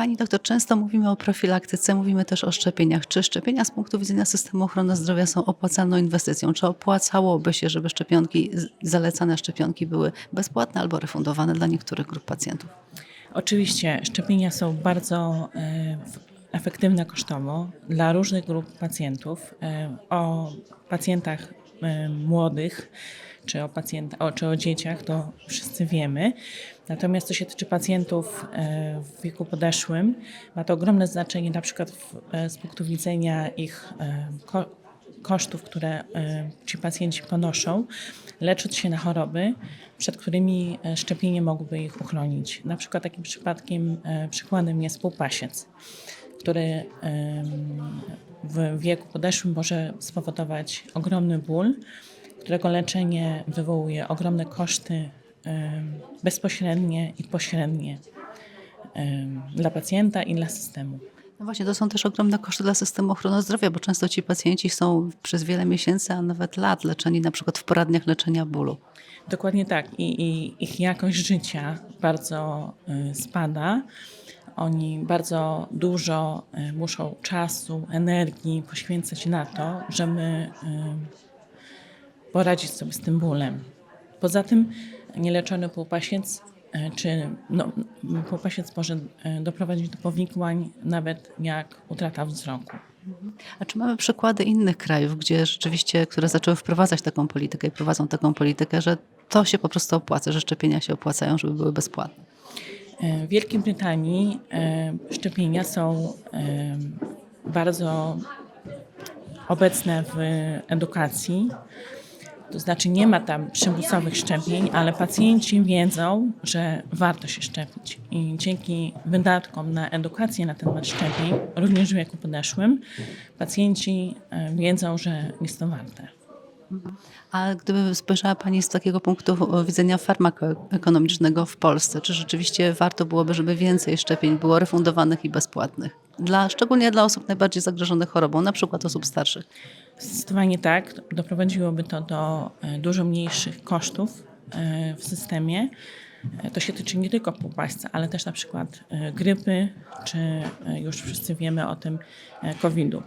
Pani doktor, często mówimy o profilaktyce, mówimy też o szczepieniach. Czy szczepienia z punktu widzenia systemu ochrony zdrowia są opłacalną inwestycją? Czy opłacałoby się, żeby szczepionki, zalecane szczepionki były bezpłatne albo refundowane dla niektórych grup pacjentów? Oczywiście szczepienia są bardzo e, efektywne kosztowo dla różnych grup pacjentów. E, O pacjentach młodych czy o, pacjent, o, czy o dzieciach to wszyscy wiemy. Natomiast co się tyczy pacjentów e, w wieku podeszłym, ma to ogromne znaczenie na przykład e, z punktu widzenia ich e, ko- kosztów, które e, ci pacjenci ponoszą, lecząc się na choroby, przed którymi e, szczepienie mogłoby ich uchronić. Na przykład takim przypadkiem, e, przykładem jest półpasiec, który w wieku podeszłym może spowodować ogromny ból, którego leczenie wywołuje ogromne koszty bezpośrednie i pośrednie dla pacjenta i dla systemu. No właśnie, to są też ogromne koszty dla systemu ochrony zdrowia, bo często ci pacjenci są przez wiele miesięcy, a nawet lat leczeni na przykład w poradniach leczenia bólu. Dokładnie tak. I, i ich jakość życia bardzo y, spada. Oni bardzo dużo y, muszą czasu, energii poświęcać na to, żeby y, poradzić sobie z tym bólem. Poza tym nieleczony półpasiec czy no, półpasiec może doprowadzić do powikłań, nawet jak utrata wzroku. A czy mamy przykłady innych krajów, gdzie rzeczywiście, które zaczęły wprowadzać taką politykę i prowadzą taką politykę, że to się po prostu opłaca, że szczepienia się opłacają, żeby były bezpłatne? E, W Wielkiej Brytanii e, szczepienia są e, bardzo obecne w edukacji. To znaczy nie ma tam przymusowych szczepień, ale pacjenci wiedzą, że warto się szczepić. I dzięki wydatkom na edukację na temat szczepień, również w wieku podeszłym, pacjenci e, wiedzą, że jest to warte. A gdyby spojrzała Pani z takiego punktu widzenia farmakoekonomicznego w Polsce, czy rzeczywiście warto byłoby, żeby więcej szczepień było refundowanych i bezpłatnych? Dla, szczególnie dla osób najbardziej zagrożonych chorobą, na przykład osób starszych. Zdecydowanie tak. Doprowadziłoby to do e, dużo mniejszych kosztów e, w systemie. E, To się tyczy nie tylko półpaśca, ale też na przykład grypy, czy już wszyscy wiemy o tym COVID-u.